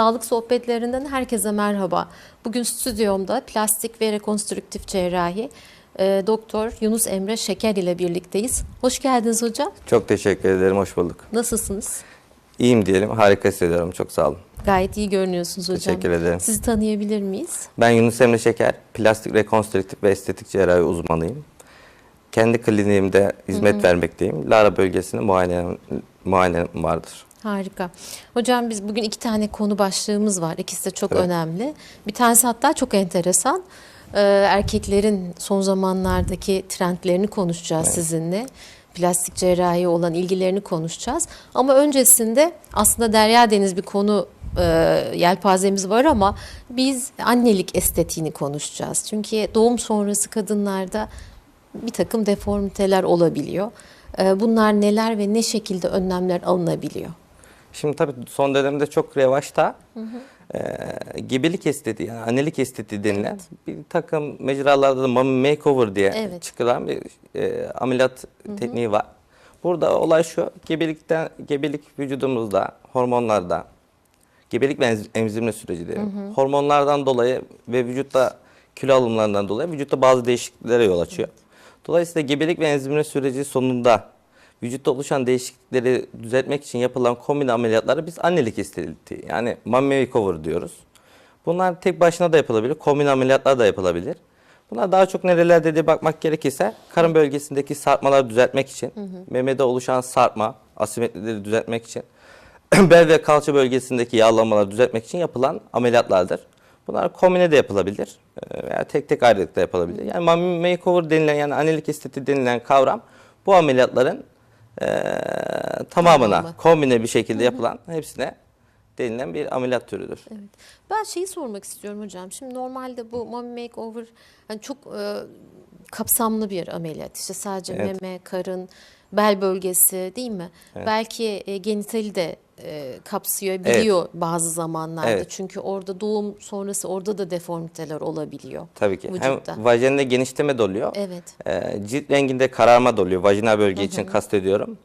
Sağlık sohbetlerinden herkese merhaba. Bugün stüdyomda plastik ve rekonstrüktif cerrahi e, Doktor Yunus Emre Şeker ile birlikteyiz. Hoş geldiniz hocam. Çok teşekkür ederim, hoş bulduk. Nasılsınız? İyiyim diyelim, harika hissediyorum, çok sağ olun. Gayet iyi görünüyorsunuz hocam. Teşekkür ederim. Sizi tanıyabilir miyiz? Ben Yunus Emre Şeker, plastik rekonstrüktif ve estetik cerrahi uzmanıyım. Kendi kliniğimde hizmet vermekteyim. Lara bölgesinde muayene, muayenem vardır. Harika. Hocam biz bugün iki tane konu başlığımız var. İkisi de çok Evet. önemli. Bir tanesi hatta çok enteresan. Ee, erkeklerin son zamanlardaki trendlerini konuşacağız sizinle. Plastik cerrahi olan ilgilerini konuşacağız. Ama öncesinde aslında derya deniz bir konu e, yelpazemiz var ama biz annelik estetiğini konuşacağız. Çünkü doğum sonrası kadınlarda bir takım deformiteler olabiliyor. Ee, bunlar neler ve ne şekilde önlemler alınabiliyor? Şimdi tabii son dönemde çok revaçta e, gebelik estetiği, yani annelik estetiği denilen bir takım mecralarda da mommy makeover diye Evet. çıkılan bir e, ameliyat tekniği var. Burada olay şu, gebelikten gebelik vücudumuzda, hormonlarda, gebelik ve emzirme süreci diyelim. Hormonlardan dolayı ve vücutta kilo alımlarından dolayı vücutta bazı değişikliklere yol açıyor. Dolayısıyla gebelik ve emzirme süreci sonunda vücutta oluşan değişiklikleri düzeltmek için yapılan kombin ameliyatları biz annelik estetiği yani mommy makeover diyoruz. Bunlar tek başına da yapılabilir, kombin ameliyatlar da yapılabilir. Bunlar daha çok nerelerde diye bakmak gerekirse karın bölgesindeki sarkmaları düzeltmek için, memede oluşan sarkma, asimetrileri düzeltmek için, bel ve kalça bölgesindeki yağlanmaları düzeltmek için yapılan ameliyatlardır. Bunlar kombine de yapılabilir e, veya tek tek ayrılıkta yapılabilir. Yani mommy makeover denilen yani annelik estetiği denilen kavram bu ameliyatların e, tamamına Tamamı. kombine bir şekilde yapılan hepsine denilen bir ameliyat türüdür. Evet. Ben şeyi sormak istiyorum hocam. Şimdi normalde bu mommy makeover hani çok e, kapsamlı bir ameliyat. İşte sadece Evet. meme, karın, bel bölgesi değil mi? Belki e, genitali de e, kapsıyor biliyor bazı zamanlarda. Evet. Çünkü orada doğum sonrası orada da deformiteler olabiliyor. Tabii ki. Vücutta. Hem vajende genişleme de oluyor. Evet. Ee, cilt renginde kararma da oluyor. Vajinal bölge için kastediyorum.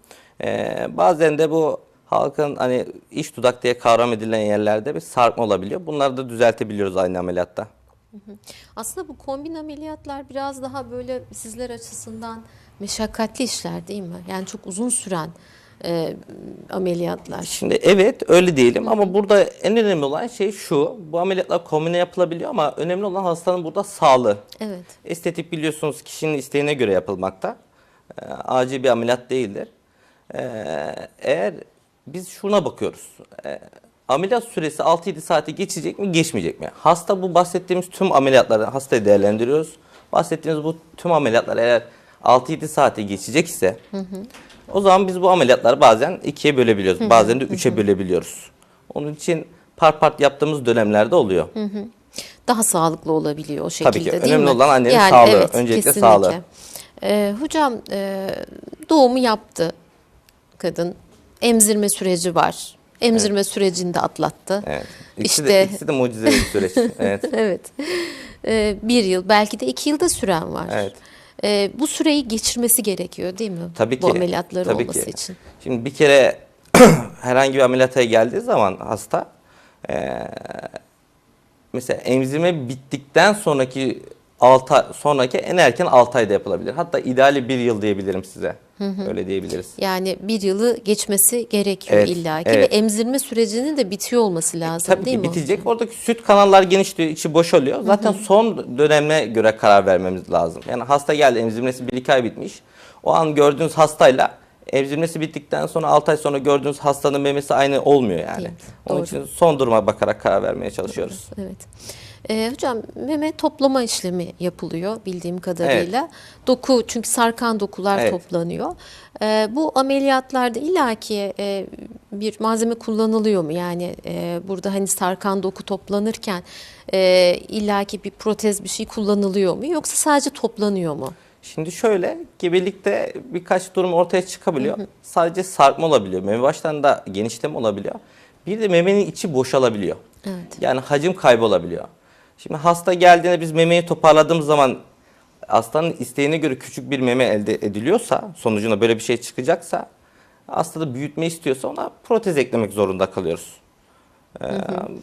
Ee, bazen de bu halkın hani iç dudak diye kavram edilen yerlerde bir sarkma olabiliyor. Bunları da düzeltebiliyoruz aynı ameliyatta. Aslında bu kombin ameliyatlar biraz daha böyle sizler açısından meşakkatli işler değil mi? Yani çok uzun süren e, ameliyatlar. Şimdi evet öyle diyelim ama burada en önemli olan şey şu. Bu ameliyatlar kombine yapılabiliyor ama önemli olan hastanın burada sağlığı. Evet. Estetik biliyorsunuz kişinin isteğine göre yapılmakta. Ee, acil bir ameliyat değildir. Ee, eğer biz şuna bakıyoruz. Ee, ameliyat süresi 6-7 saati geçecek mi geçmeyecek mi? Hasta bu bahsettiğimiz tüm ameliyatları hastayı değerlendiriyoruz. Bahsettiğimiz bu tüm ameliyatlar eğer 6-7 saati geçecek ise o zaman biz bu ameliyatları bazen ikiye bölebiliyoruz. Bazen de üçe bölebiliyoruz. Onun için part part yaptığımız dönemlerde oluyor. daha sağlıklı olabiliyor o şekilde Tabii ki. değil Önemli mi? olan annenin sağlığı. Öncelikle sağlığı. Ee, hocam e, doğumu yaptı kadın. Emzirme süreci var. Emzirme sürecini de atlattı. Evet. İkisi, de, İşte ikisi de mucizevi bir süreç. Evet. evet. Ee, bir yıl belki de iki yılda süren var. Evet. Ee, bu süreyi geçirmesi gerekiyor değil mi? Tabii Bu ki. ameliyatları tabii olması ki. için. Şimdi bir kere herhangi bir ameliyata geldiği zaman hasta eee, mesela emzirme bittikten sonraki 6 sonraki en erken 6 ayda yapılabilir. Hatta ideali bir yıl diyebilirim size. Öyle diyebiliriz. Yani bir yılı geçmesi gerekiyor Evet, illaki evet. ve emzirme sürecinin de bitiyor olması lazım Tabii değil ki mi? bitecek. Oradaki süt kanallar genişliyor, içi boşalıyor. Zaten son döneme göre karar vermemiz lazım. Yani hasta geldi, emzirmesi 1-2 ay bitmiş. O an gördüğünüz hastayla emzirmesi bittikten sonra 6 ay sonra gördüğünüz hastanın memesi aynı olmuyor yani. Değil, Onun doğru. için son duruma bakarak karar vermeye çalışıyoruz. Evet. Ee, hocam meme toplama işlemi yapılıyor bildiğim kadarıyla. Doku çünkü sarkan dokular Evet. toplanıyor. Ee, bu ameliyatlarda illaki e, bir malzeme kullanılıyor mu? Yani e, burada hani sarkan doku toplanırken e, illaki bir protez bir şey kullanılıyor mu? Yoksa sadece toplanıyor mu? Şimdi şöyle gebelikte birkaç durum ortaya çıkabiliyor. Sadece sarkma olabiliyor. Meme baştan da genişleme olabiliyor. Bir de memenin içi boşalabiliyor. Evet. Yani hacim kaybı olabiliyor. Şimdi hasta geldiğinde biz memeyi toparladığımız zaman hastanın isteğine göre küçük bir meme elde ediliyorsa, sonucunda böyle bir şey çıkacaksa, hasta da büyütme istiyorsa ona protez eklemek zorunda kalıyoruz. Ee,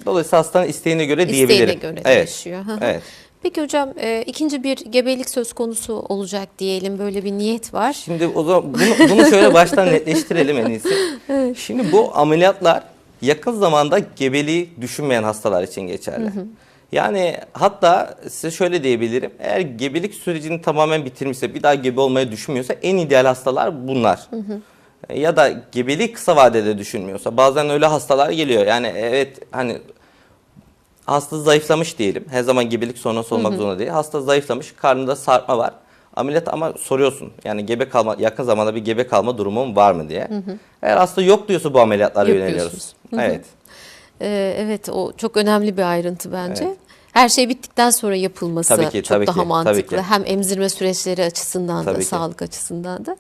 Dolayısıyla hastanın isteğine göre İsteğine diyebilirim. göre evet. değişiyor. Hı hı. Evet. Peki hocam e, ikinci bir gebelik söz konusu olacak diyelim böyle bir niyet var. Şimdi o zaman bunu, bunu şöyle baştan netleştirelim en iyisi. Şimdi bu ameliyatlar yakın zamanda gebeliği düşünmeyen hastalar için geçerli. Yani hatta size şöyle diyebilirim. Eğer gebelik sürecini tamamen bitirmişse, bir daha gebe olmayı düşünmüyorsa en ideal hastalar bunlar. Ya da gebeliği kısa vadede düşünmüyorsa. Bazen öyle hastalar geliyor. Yani evet hani hasta zayıflamış diyelim. Her zaman gebelik sonrası olmak zorunda değil. Hasta zayıflamış, karnında sarkma var. Ameliyat ama soruyorsun. Yani gebe kalma yakın zamanda bir gebe kalma durumum var mı diye. Eğer hasta yok diyorsa bu ameliyatlara Yok yöneliyoruz. diyorsunuz. Hı hı. Evet. Ee, evet o çok önemli bir ayrıntı bence. Evet. Her şey bittikten sonra yapılması Tabii ki, çok tabii daha ki, mantıklı. tabii ki. Hem emzirme süreçleri açısından da Tabii ki. sağlık açısından da.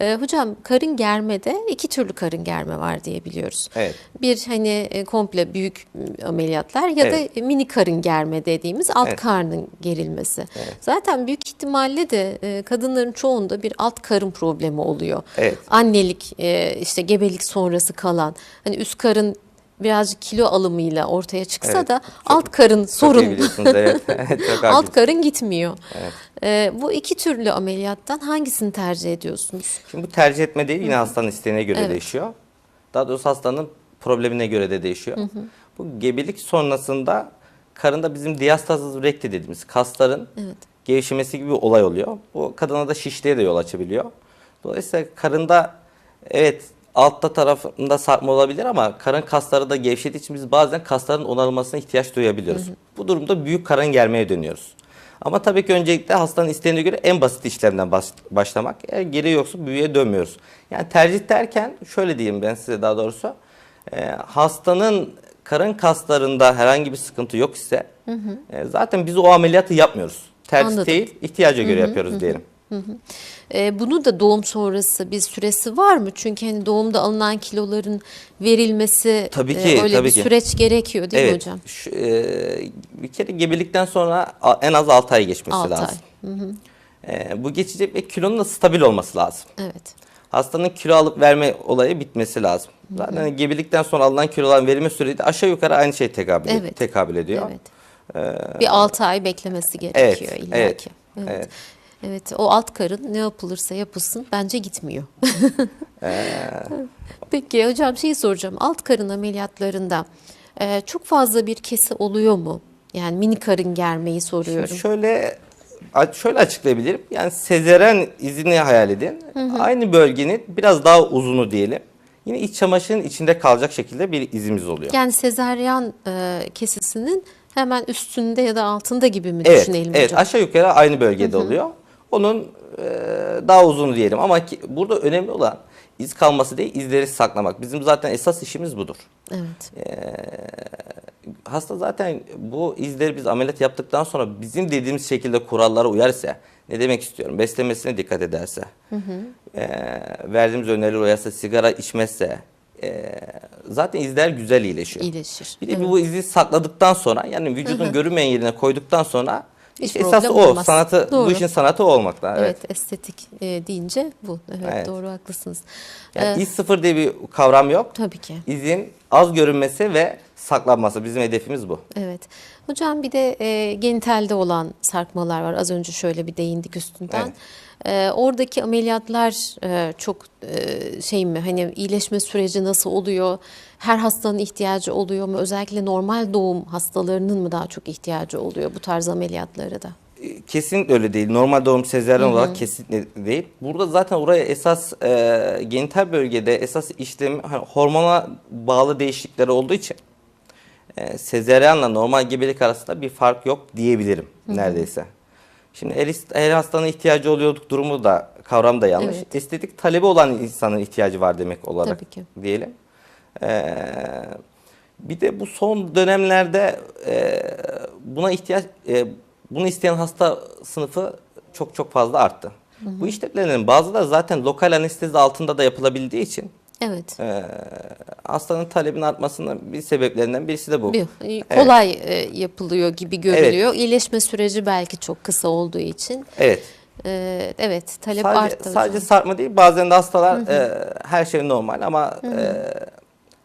Ee, hocam karın germede iki türlü karın germe var diye biliyoruz. Evet. Bir hani e, komple büyük ameliyatlar ya Evet. da mini karın germe dediğimiz alt Evet. karnın gerilmesi. Zaten büyük ihtimalle de e, kadınların çoğunda bir alt karın problemi oluyor. Evet. Annelik e, işte gebelik sonrası kalan hani üst karın birazcık kilo alımıyla ortaya çıksa Evet, da alt karın Çok sorun. Evet. Evet, Çok alt karın gitmiyor. E, bu iki türlü ameliyattan hangisini tercih ediyorsunuz? Şimdi bu tercih etme değil yine hastanın isteğine göre Evet. değişiyor. Daha doğrusu hastanın problemine göre de değişiyor. Bu gebelik sonrasında karında bizim diastazis recti dediğimiz kasların Evet. gevşemesi gibi bir olay oluyor. Bu kadına da şişliğe de yol açabiliyor. Dolayısıyla karında evet altta tarafında sarkma olabilir ama karın kasları da gevşediği için biz bazen kasların onarılmasına ihtiyaç duyabiliyoruz. Bu durumda büyük karın germeye dönüyoruz. Ama tabii ki öncelikle hastanın isteğine göre en basit işlemden baş- başlamak. Eğer geri yoksa büyüye dönmüyoruz. Yani tercih derken şöyle diyeyim ben size daha doğrusu. Ee, hastanın karın kaslarında herhangi bir sıkıntı yok ise e, zaten biz o ameliyatı yapmıyoruz. Tercih Anladım. değil, ihtiyaca göre yapıyoruz diyelim. E, bunu da doğum sonrası bir süresi var mı? Çünkü hani doğumda alınan kiloların verilmesi Tabii e, ki, öyle tabii bir ki. süreç gerekiyor değil mi evet, hocam? şu, e, bir kere gebelikten sonra en az 6 ay geçmesi Altı ay. lazım. E, bu geçecek ve kilonun da stabil olması lazım. Evet. Hastanın kilo alıp verme olayı bitmesi lazım. Zaten gebelikten sonra alınan kiloların verilme süreci aşağı yukarı aynı şey tekabül, Evet. tekabül ediyor. Evet. bir 6 ay beklemesi gerekiyor evet, illaki. evet, Evet. evet. Evet, o alt karın ne yapılırsa yapılsın bence gitmiyor. Peki hocam şeyi soracağım. Alt karın ameliyatlarında e, çok fazla bir kesi oluyor mu? Yani mini karın germeyi soruyorum. Şimdi şöyle şöyle açıklayabilirim. Yani sezeren izini hayal edin. Aynı bölgenin biraz daha uzunu diyelim. Yine iç çamaşırın içinde kalacak şekilde bir izimiz oluyor. Yani sezaryen e, kesisinin hemen üstünde ya da altında gibi mi Evet, düşünelim evet hocam? aşağı yukarı aynı bölgede oluyor. Onun e, daha uzunu diyelim ama ki, burada önemli olan iz kalması değil, izleri saklamak. Bizim zaten esas işimiz budur. Evet. Hasta zaten bu izleri biz ameliyat yaptıktan sonra bizim dediğimiz şekilde kurallara uyarsa, ne demek istiyorum? Beslemesine dikkat ederse, e, verdiğimiz öneriler uyarsa, sigara içmezse, e, zaten izler güzel iyileşiyor. İyileşir. Bir de bu izi sakladıktan sonra yani vücudun görünmeyen yerine koyduktan sonra Hiç işte esas o olmaz. sanatı Doğru. bu işin sanatı o olmakta. Evet. Evet, estetik e, deyince bu. Evet, Evet. doğru haklısınız. Yani Ee, iz sıfır diye bir kavram yok. tabii ki. İzin az görünmesi ve saklanması bizim hedefimiz bu. Evet. Hocam bir de e, genitalde olan sarkmalar var. Az önce şöyle bir değindik üstünden. E, oradaki ameliyatlar e, çok e, şey mi hani iyileşme süreci nasıl oluyor? Her hastanın ihtiyacı oluyor mu? Özellikle normal doğum hastalarının mı daha çok ihtiyacı oluyor bu tarz ameliyatlara da? Kesinlikle öyle değil. Normal doğum sezaryen olarak kesinlikle değil. Burada zaten oraya esas e, genital bölgede esas işlem hani hormona bağlı değişiklikler olduğu için e, sezaryenle normal gebelik arasında bir fark yok diyebilirim neredeyse. Şimdi her, her hastanın ihtiyacı oluyorduk durumu da kavram da yanlış. Evet. Estetik talebi olan insanın ihtiyacı var demek olarak Tabii ki. diyelim. Ee, bir de bu son dönemlerde e, buna ihtiyaç e, bunu isteyen hasta sınıfı çok çok fazla arttı. Bu işlemlerin bazıları zaten lokal anestezi altında da yapılabildiği için Evet. e, hastanın talebin artmasının bir sebeplerinden birisi de bu. Bir, e, kolay e, yapılıyor gibi görülüyor. İyileşme süreci belki çok kısa olduğu için. Evet. e, evet, talep Sadece, arttı. hocam. sadece sarkma değil bazen de hastalar e, her şey normal ama e,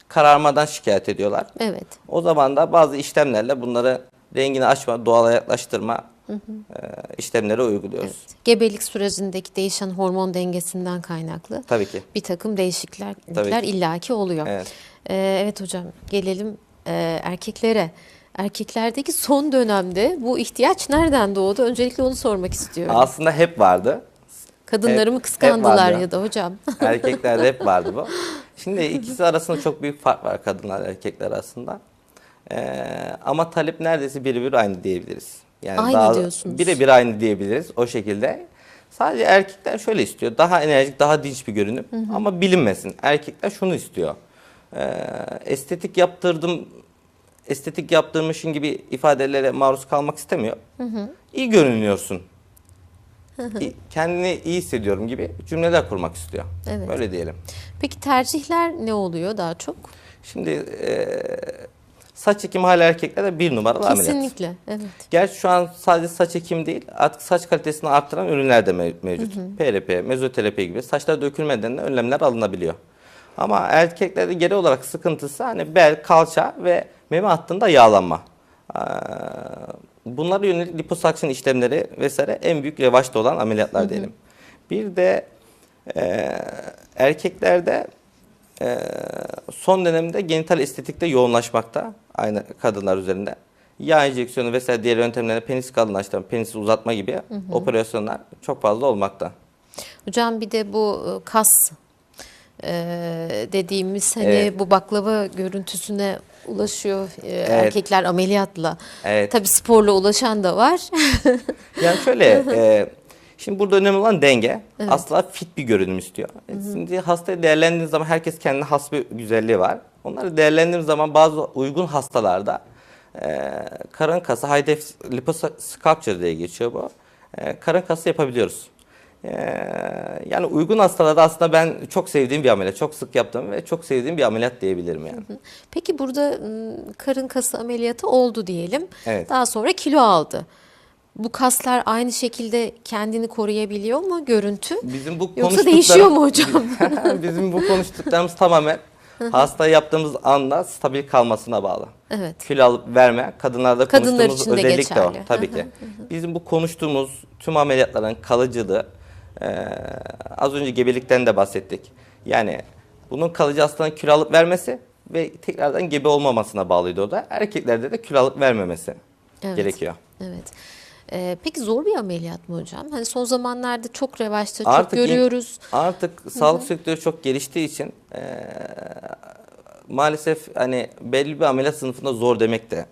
kararmadan şikayet ediyorlar. Evet. O zaman da bazı işlemlerle bunları rengini açma, doğala yaklaştırma e, işlemleri uyguluyoruz. Gebelik sürecindeki değişen hormon dengesinden kaynaklı Tabii ki. bir takım değişiklikler illaki oluyor. Evet. Ee, evet hocam gelelim e, erkeklere. Erkeklerdeki son dönemde bu ihtiyaç nereden doğdu? Öncelikle onu sormak istiyorum. Aslında hep vardı. Kadınları mı kıskandılar ya da hocam? Erkeklerde hep vardı bu. Şimdi ikisi arasında çok büyük fark var kadınlar erkekler arasında. Ee, ama talep neredeyse birebir aynı diyebiliriz. Yani Aynı diyorsunuz. Birebir aynı diyebiliriz o şekilde. Sadece erkekler şöyle istiyor. Daha enerjik, daha dinç bir görünüm. Ama bilinmesin. Erkekler şunu istiyor. Ee, estetik yaptırdım, estetik yaptırmışın gibi ifadelere maruz kalmak istemiyor. İyi görünüyorsun. İyi- Kendini iyi hissediyorum gibi cümleler kurmak istiyor. Evet. Böyle diyelim. Peki tercihler ne oluyor daha çok? Şimdi e, saç ekimi hala erkeklerde bir numaralı ameliyat. Kesinlikle. Evet. Gerçi şu an sadece saç ekim değil, artık saç kalitesini arttıran ürünler de mev- mevcut. PRP, mezoterapi gibi saçlar dökülmeden de önlemler alınabiliyor. Ama erkeklerde genel olarak sıkıntısı hani bel, kalça ve meme hattında yağlanma. Bunlara yönelik liposakşın işlemleri vesaire en büyük revaçta olan ameliyatlar diyelim. Bir de e, erkeklerde son dönemde genital estetikte yoğunlaşmakta aynı kadınlar üzerinde. Yağ enjeksiyonu vesaire diğer yöntemlerle penis kalınlaştırma, penisi uzatma gibi operasyonlar çok fazla olmakta. Hocam bir de bu e, kas e, dediğimiz hani Evet. bu baklava görüntüsüne ulaşıyor e, erkekler ameliyatla. Evet. Tabii sporla ulaşan da var. Yani şöyle, e, şimdi burada önemli olan denge. Asla fit bir görünüm istiyor. E, Şimdi hastayı değerlendirdiğiniz zaman herkes kendine has bir güzelliği var. Onları değerlendirdiğimiz zaman bazı uygun hastalarda e, karın kası, high def liposculpture diye geçiyor bu. E, karın kası yapabiliyoruz. E, yani uygun hastalarda aslında ben çok sevdiğim bir ameliyat, çok sık yaptığım ve çok sevdiğim bir ameliyat diyebilirim yani. Peki burada m, karın kası ameliyatı oldu diyelim. Evet. Daha sonra kilo aldı. Bu kaslar aynı şekilde kendini koruyabiliyor mu görüntü? Bizim bu Yoksa değişiyor mu hocam? Bizim bu konuştuklarımız tamamen hasta yaptığımız anda stabil kalmasına bağlı. Evet. Kilo alıp verme kadınlarda Kadınlar konuştuğumuz için de özellik de geçerli. Tabii ki. Bizim bu konuştuğumuz tüm ameliyatların kalıcılığı eee, az önce gebelikten de bahsettik. Yani bunun kalıcı hastanın kilo alıp vermesi ve tekrardan gebe olmamasına bağlıydı o da. Erkeklerde de kilo alıp vermemesi Evet. gerekiyor. Evet. Ee, peki zor bir ameliyat mı hocam? Hani son zamanlarda çok revaçta, çok Artık görüyoruz. Artık sağlık sektörü çok geliştiği için eee, maalesef hani belli bir ameliyat sınıfında zor demek de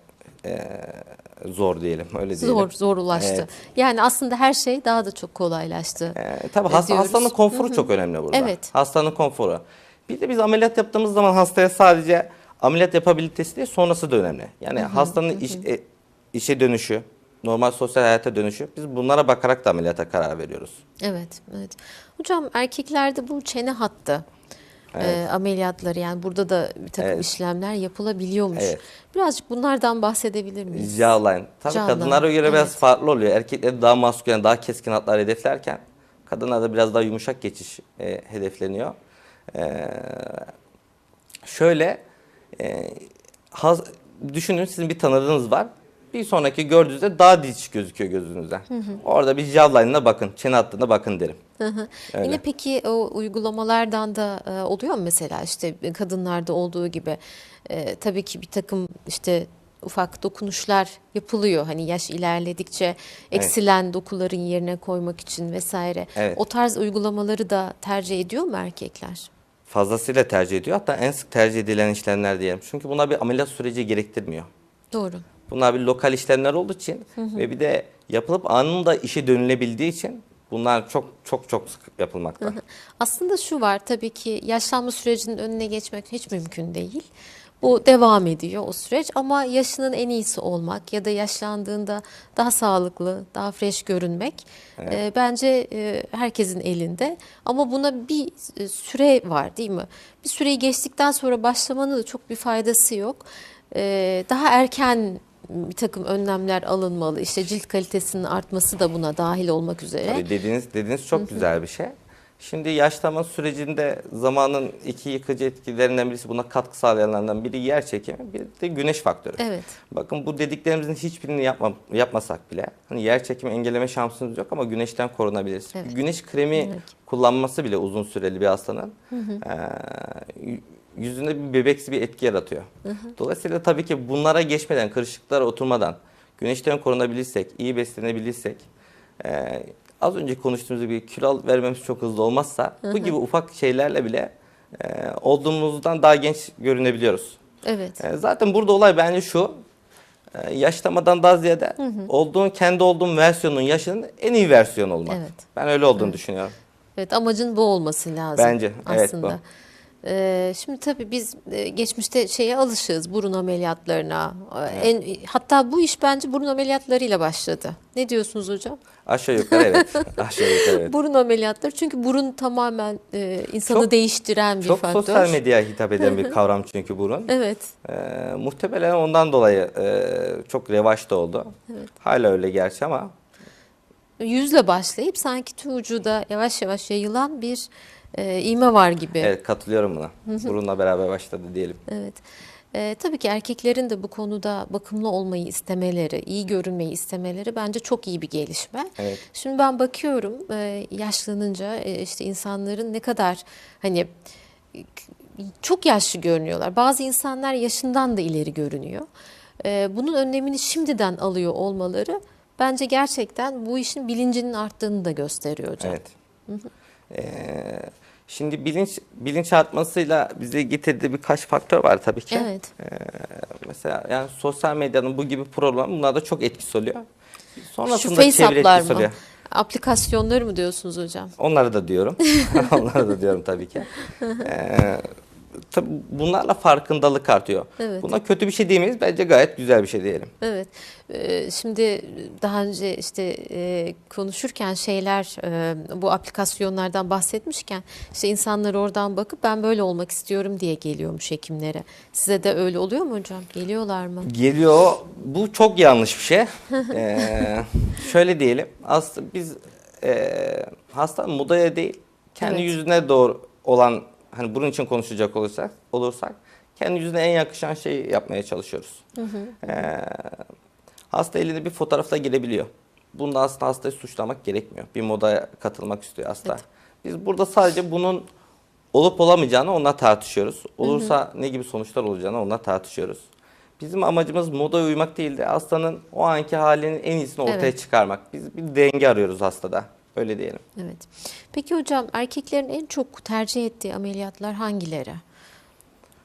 eee, zor diyelim öyle diyelim. Zor, zor ulaştı. Evet. Yani aslında her şey daha da çok kolaylaştı. Ee, tabii hasta, hastanın konforu çok önemli burada. Evet. Hastanın konforu. Bir de biz ameliyat yaptığımız zaman hastaya sadece ameliyat yapabilitesi değil sonrası da önemli. Yani hastanın iş, e, işe dönüşü, normal sosyal hayata dönüşü biz bunlara bakarak da ameliyata karar veriyoruz. Evet, evet. Hocam erkeklerde bu çene hattı e, ameliyatları yani burada da bir takım Evet. işlemler yapılabiliyormuş. Evet. Birazcık bunlardan bahsedebilir miyiz? Jawline. Tabii Jawline, kadınlara göre biraz evet. farklı oluyor. Erkekler daha maskülen, daha keskin hatlar hedeflerken kadınlarda biraz daha yumuşak geçiş e, hedefleniyor. Ee, şöyle e, haz- düşünün sizin bir tanıdığınız var. Bir sonraki gördüğünüzde daha diş gözüküyor gözünüzde. Orada bir jawline'ına bakın, çene hattına bakın derim. Hı hı. Öyle. Yine peki o uygulamalardan da e, oluyor mu mesela işte kadınlarda olduğu gibi E, tabii ki bir takım işte ufak dokunuşlar yapılıyor hani yaş ilerledikçe eksilen dokuların yerine koymak için vesaire. Evet. O tarz uygulamaları da tercih ediyor mu erkekler? Fazlasıyla tercih ediyor. Hatta en sık tercih edilen işlemler diyelim. Çünkü buna bir ameliyat süreci gerektirmiyor. Doğru. Bunlar bir lokal işlemler olduğu için ve bir de yapılıp anında işe dönülebildiği için bunlar çok çok çok sık yapılmakta. Aslında şu var tabii ki yaşlanma sürecinin önüne geçmek hiç mümkün değil. Bu devam ediyor o süreç ama yaşının en iyisi olmak ya da yaşlandığında daha sağlıklı, daha fresh görünmek e, bence e, herkesin elinde. Ama buna bir e, süre var değil mi? Bir süreyi geçtikten sonra başlamanın da çok bir faydası yok. E, daha erken bir takım önlemler alınmalı. İşte cilt kalitesinin artması da buna dahil olmak üzere. Tabii dediğiniz dediğiniz çok güzel bir şey. Şimdi yaşlanma sürecinde zamanın iki yıkıcı etkilerinden birisi buna katkı sağlayanlardan biri yer çekimi, bir de güneş faktörü. Evet. Bakın bu dediklerimizin hiçbirini yapma, yapmasak bile hani yer çekimi engelleme şansınız yok ama güneşten korunabiliriz. Evet. Güneş kremi Evet. kullanması bile uzun süreli bir hastanın eee, y- yüzünde bir bebeksi bir etki yaratıyor. Dolayısıyla tabii ki bunlara geçmeden, kırışıklara oturmadan güneşten korunabilirsek, iyi beslenebilirsek eee, az önce konuştuğumuz gibi kilo vermemiz çok hızlı olmazsa bu gibi ufak şeylerle bile eee, olduğumuzdan daha genç görünebiliyoruz. Evet. E, Zaten burada olay bence şu. e, Yaşlamadan daha ziyade olduğun kendi olduğun versiyonun yaşının en iyi versiyonu olmak. Evet. Ben öyle olduğunu düşünüyorum. Evet amacın bu olması lazım Bence, evet, aslında. bu. Ee, şimdi tabii biz e, geçmişte şeye alışığız burun ameliyatlarına. Ee, En hatta bu iş bence burun ameliyatlarıyla başladı. Ne diyorsunuz hocam? Aşağı yukarı evet. Aşağı yukarı evet. Burun ameliyatları çünkü burun tamamen e, insanı Çok- değiştiren bir Çok faktör. sosyal medyaya hitap eden bir kavram çünkü burun. Evet. E, muhtemelen ondan dolayı e, çok revaçta oldu. Hala öyle gerçi ama Yüzle başlayıp sanki tüm vücuda yavaş yavaş yayılan bir e, iğme var gibi. evet katılıyorum buna. Burunla beraber başladı diyelim. Evet. Ee, tabii ki erkeklerin de bu konuda bakımlı olmayı istemeleri, iyi görünmeyi istemeleri bence çok iyi bir gelişme. Evet. Şimdi ben bakıyorum e, yaşlanınca e, işte insanların ne kadar hani e, çok yaşlı görünüyorlar. Bazı insanlar yaşından da ileri görünüyor. E, bunun önlemini şimdiden alıyor olmaları bence gerçekten bu işin bilincinin arttığını da gösteriyor hocam. Evet. Ee, şimdi bilinç bilinç artmasıyla bize getirdiği birkaç faktör var tabii ki. Evet. Mesela yani sosyal medyanın bu gibi program bunlarda çok etkisi oluyor. Sonrasında face çevre etkisi mı? oluyor. Aplikasyonları mı diyorsunuz hocam? Onları da diyorum. Onları da diyorum tabii ki. Ee, tabii bunlarla farkındalık artıyor. Evet. Buna kötü bir şey diyemeyiz. Bence gayet güzel bir şey diyelim. Evet. Ee, Şimdi daha önce işte e, konuşurken şeyler e, bu aplikasyonlardan bahsetmişken işte insanlar oradan bakıp ben böyle olmak istiyorum diye geliyormuş hekimlere. Size de öyle oluyor mu hocam? Geliyorlar mı? Geliyor. Bu çok yanlış bir şey. Ee, şöyle diyelim. Aslında biz e, hasta modaya değil, kendi Evet. yüzüne doğru olan hani bunun için konuşacak olursak, olursak kendi yüzüne en yakışan şeyi yapmaya çalışıyoruz. Ee, hasta elinde bir fotoğrafta girebiliyor. Bunda aslında hastayı suçlamak gerekmiyor. Bir modaya katılmak istiyor hasta. Evet. Biz burada sadece bunun olup olamayacağını onunla tartışıyoruz. Olursa ne gibi sonuçlar olacağını onunla tartışıyoruz. Bizim amacımız modaya uymak değil de hastanın o anki halinin en iyisini ortaya Evet. çıkarmak. Biz bir denge arıyoruz hastada. Öyle diyelim. Evet. Peki hocam erkeklerin en çok tercih ettiği ameliyatlar hangileri?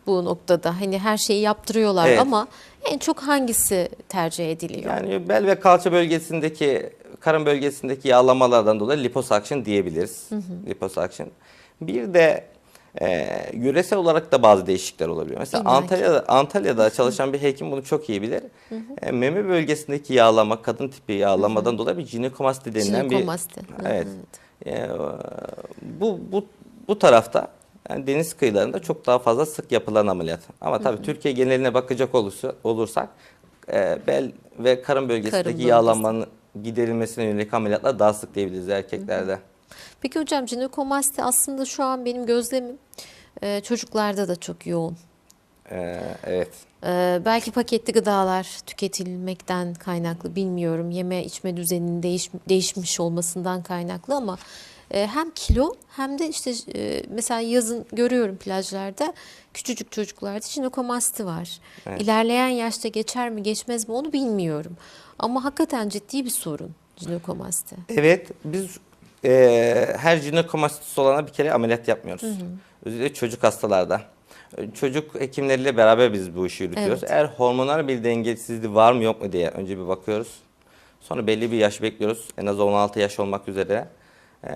Bu noktada hani her şeyi yaptırıyorlar Evet. ama en çok hangisi tercih ediliyor? Yani bel ve kalça bölgesindeki, karın bölgesindeki yağlamalardan dolayı liposuction diyebiliriz. Liposuction. Bir de e, yöresel olarak da bazı değişiklikler olabiliyor. Mesela İlla ki. Antalya'da, Antalya'da çalışan bir hekim bunu çok iyi bilir. E, meme bölgesindeki yağlama, kadın tipi yağlamadan dolayı bir jinekomasti denilen bir... Jinekomasti. Hı hı, Evet. E, bu, bu, bu tarafta yani deniz kıyılarında çok daha fazla sık yapılan ameliyat. Ama tabii Türkiye geneline bakacak olursa, olursak e, bel ve karın bölgesindeki bölgesi. yağlanmanın giderilmesine yönelik ameliyatlar daha sık diyebiliriz erkeklerde. Peki hocam jinekomasti aslında şu an benim gözlemim e, çocuklarda da çok yoğun. E, evet. Ee, belki paketli gıdalar tüketilmekten kaynaklı bilmiyorum. Yeme içme düzeninin değiş, değişmiş olmasından kaynaklı ama e, hem kilo hem de işte e, mesela yazın görüyorum plajlarda küçücük çocuklarda jinekomasti var. Evet. İlerleyen yaşta geçer mi geçmez mi onu bilmiyorum. Ama hakikaten ciddi bir sorun jinekomasti. Evet, biz e, her jinekomastisi olana bir kere ameliyat yapmıyoruz. Özellikle çocuk hastalarda. Çocuk hekimleriyle beraber biz bu işi yürütüyoruz. Evet. Eğer hormonal bir dengesizliği var mı yok mu diye önce bir bakıyoruz. Sonra belli bir yaş bekliyoruz. En az 16 yaş olmak üzere. E,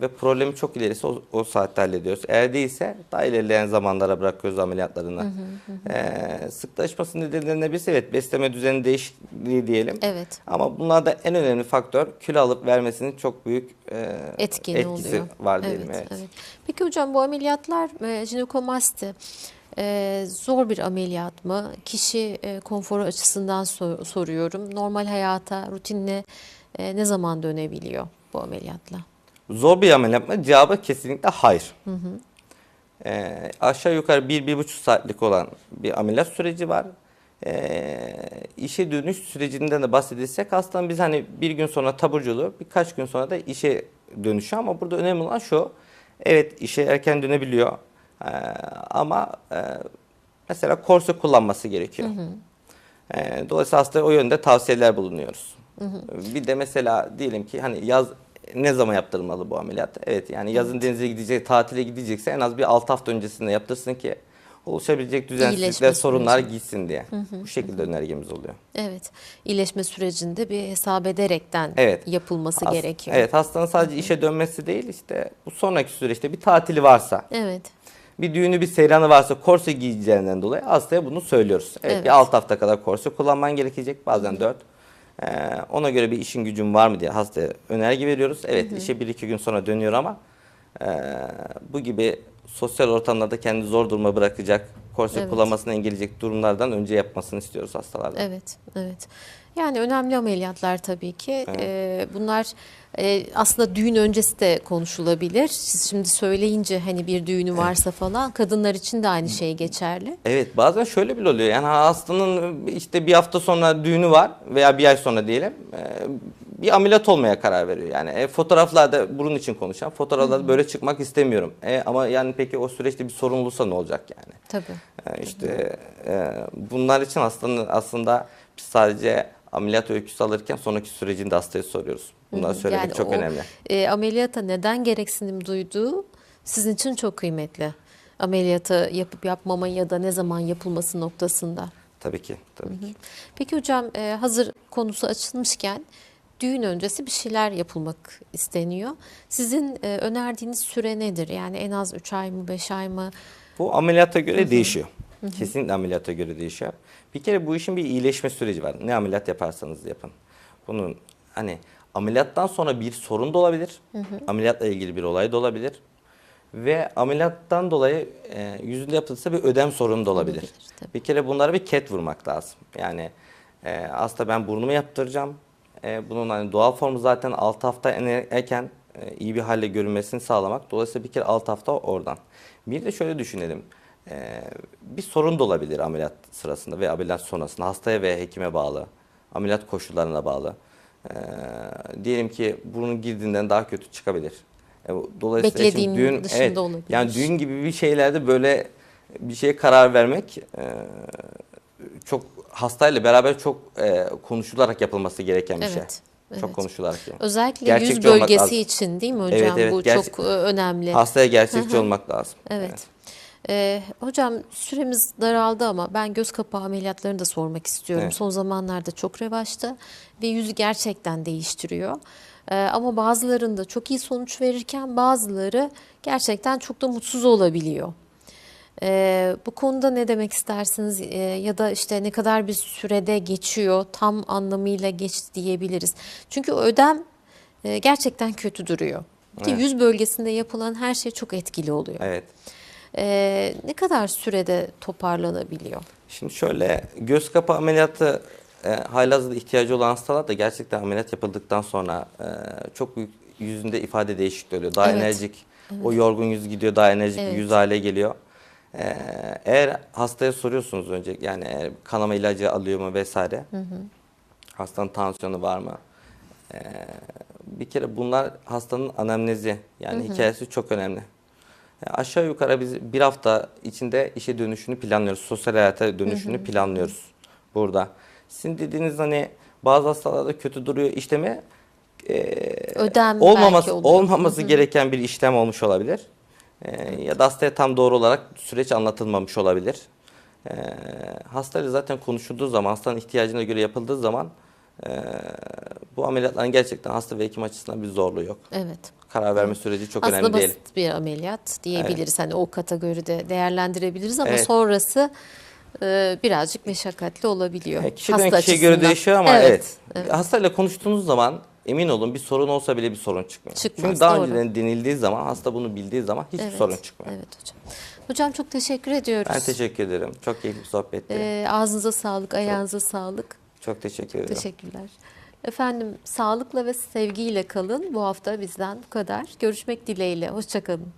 ve problemi çok ilerisi o, o saatte hallediyoruz. Eğer değilse daha ilerleyen zamanlara bırakıyoruz ameliyatlarını. E, sıklaşması nedenlerinden birisi evet besleme düzeni değişikliği diyelim. Evet. Ama bunlarda en önemli faktör kilo alıp vermesinin çok büyük e, etkili etkisi oluyor. var diyelim. Evet. Peki hocam bu ameliyatlar e, jinekomasti e, zor bir ameliyat mı? Kişi e, konforu açısından sor- soruyorum. Normal hayata, rutinine e, ne zaman dönebiliyor bu ameliyatla? Zor bir ameliyat mı? Cevabı kesinlikle hayır. Ee, aşağı yukarı bir, bir buçuk saatlik olan bir ameliyat süreci var. Ee, işe dönüş sürecinden de bahsedirsek hastanın biz hani bir gün sonra taburculuğu birkaç gün sonra da işe dönüşü ama burada önemli olan şu. Evet işe erken dönebiliyor Ee, ama e, mesela korse kullanması gerekiyor. Ee, dolayısıyla hastaya o yönde tavsiyeler bulunuyoruz. Bir de mesela diyelim ki hani yaz ne zaman yaptırılmalı bu ameliyat? Evet yani yazın denize gidecek, tatile gidecekse en az bir 6 hafta öncesinde yaptırsın ki oluşabilecek düzensizlikler, sorunlar süreci. gitsin diye. Bu şekilde önergemiz oluyor. Evet. İyileşme sürecinde bir hesap ederekten Evet. yapılması Has- gerekiyor. Evet hastanın sadece işe dönmesi değil işte bu sonraki süreçte bir tatili varsa, Evet. bir düğünü bir seyranı varsa korse giyeceğinden dolayı hastaya bunu söylüyoruz. Evet, Evet. bir 6 hafta kadar korse kullanman gerekecek bazen 4. ona göre bir işin gücün var mı diye hastaya önerge veriyoruz. Evet işe 1-2 gün sonra dönüyor ama e, bu gibi sosyal ortamlarda kendini zor duruma bırakacak, korse Evet. kullanmasını engelleyecek durumlardan önce yapmasını istiyoruz hastalardan. Evet, evet. Yani önemli ameliyatlar tabii ki. Ee, bunlar e, aslında düğün öncesi de konuşulabilir. Siz şimdi söyleyince hani bir düğünü varsa falan kadınlar için de aynı şey geçerli. Evet bazen şöyle bile oluyor. Yani hastanın işte bir hafta sonra düğünü var veya bir ay sonra diyelim e, bir ameliyat olmaya karar veriyor. Yani e, fotoğraflarda bunun için konuşan fotoğraflarda böyle çıkmak istemiyorum. E, ama yani peki o süreçte bir sorun olursa ne olacak yani? Tabii. E, işte e, bunlar için hastanın aslında biz sadece ameliyat öyküsü alırken sonraki sürecini de hastaya soruyoruz. Bunları söylemek Yani çok o, önemli. e, ameliyata neden gereksinim duyduğu sizin için çok kıymetli. Ameliyatı yapıp yapmama ya da ne zaman yapılması noktasında. Tabii ki. Tabii ki. Peki hocam e, hazır konusu açılmışken düğün öncesi bir şeyler yapılmak isteniyor. Sizin e, önerdiğiniz süre nedir? Yani en az 3 ay mı 5 ay mı? Bu ameliyata göre değişiyor. Kesinlikle ameliyata göre değişiyor. Bir kere bu işin bir iyileşme süreci var. Ne ameliyat yaparsanız yapın. Bunun hani ameliyattan sonra bir sorun da olabilir. Ameliyatla ilgili bir olay da olabilir. Ve ameliyattan dolayı e, yüzünde yapılırsa bir ödem sorunu da olabilir. Olabilir, tabii. bir kere bunlara bir ket vurmak lazım. Yani e, aslında ben burnumu yaptıracağım. E, bunun hani doğal formu zaten 6 hafta eken e, iyi bir hale görünmesini sağlamak. Dolayısıyla bir kere 6 hafta oradan. Bir de şöyle düşünelim. E, bir sorun da olabilir ameliyat sırasında ve ameliyat sonrasında. Hastaya ve hekime bağlı. Ameliyat koşullarına bağlı. E, diyelim ki burnun girdiğinden daha kötü çıkabilir. E, dolayısıyla şimdi Beklediğin dışında olabilir. Yani düğün gibi bir şeylerde böyle bir şeye karar vermek e, çok hastayla beraber çok e, konuşularak yapılması gereken bir şey. Evet, Çok evet. konuşularak yani. Özellikle Gerçekçi yüz bölgesi için değil mi hocam? Evet, evet. Bu çok e, önemli. Hastaya gerçekçi olmak lazım. Evet. Ee, hocam süremiz daraldı ama ben göz kapağı ameliyatlarını da sormak istiyorum. Evet. Son zamanlarda çok revaçta ve yüzü gerçekten değiştiriyor. Ee, ama bazılarında çok iyi sonuç verirken bazıları gerçekten çok da mutsuz olabiliyor. Ee, bu konuda ne demek istersiniz Ee, ya da işte ne kadar bir sürede geçiyor tam anlamıyla geç diyebiliriz. Çünkü ödem e, gerçekten kötü duruyor. Evet. yüz bölgesinde yapılan her şey çok etkili oluyor. Evet. Ee, ne kadar sürede toparlanabiliyor? Şimdi şöyle göz kapağı ameliyatı e, halihazırda ihtiyacı olan hastalar da gerçekten ameliyat yapıldıktan sonra e, çok büyük yüzünde ifade değişikliği oluyor. Daha Evet. enerjik, o yorgun yüz gidiyor, daha enerjik Evet. bir yüz hale geliyor. E, eğer hastaya soruyorsunuz önce yani eğer kanama ilacı alıyor mu vesaire. Hastanın tansiyonu var mı? E, bir kere bunlar hastanın anamnezi yani hikayesi çok önemli. E, Aşağı yukarı biz bir hafta içinde işe dönüşünü planlıyoruz. Sosyal hayata dönüşünü planlıyoruz burada. Sizin dediğiniz hani bazı hastalarda kötü duruyor işlemi Ödem olmaması belki oluyor. olmaması gereken bir işlem olmuş olabilir. E, ya da hastaya tam doğru olarak süreç anlatılmamış olabilir. E, hastayla zaten konuşulduğu zaman, hastanın ihtiyacına göre yapıldığı zaman e, bu ameliyatların gerçekten hasta ve hekim açısından bir zorluğu yok. Evet. Karar verme süreci çok Aslında önemli basit değil. bir ameliyat diyebiliriz. Hani o kategoride değerlendirebiliriz ama Evet. sonrası e, birazcık meşakkatli olabiliyor. E, Kişiden Hasta kişiye göre açısından. değişiyor ama evet. evet. Hastayla konuştuğunuz zaman emin olun bir sorun olsa bile bir sorun çıkmıyor. Çıkmaz, Çünkü daha doğru. önceden denildiği zaman hasta bunu bildiği zaman hiçbir Evet, sorun çıkmıyor. Evet hocam. Hocam çok teşekkür ediyoruz. Ben teşekkür ederim. Çok keyifli bir sohbetti. Ee, ağzınıza sağlık, ayağınıza sağlık. Çok teşekkür ederim. Teşekkürler. Efendim sağlıkla ve sevgiyle kalın. Bu hafta bizden bu kadar. Görüşmek dileğiyle. Hoşçakalın.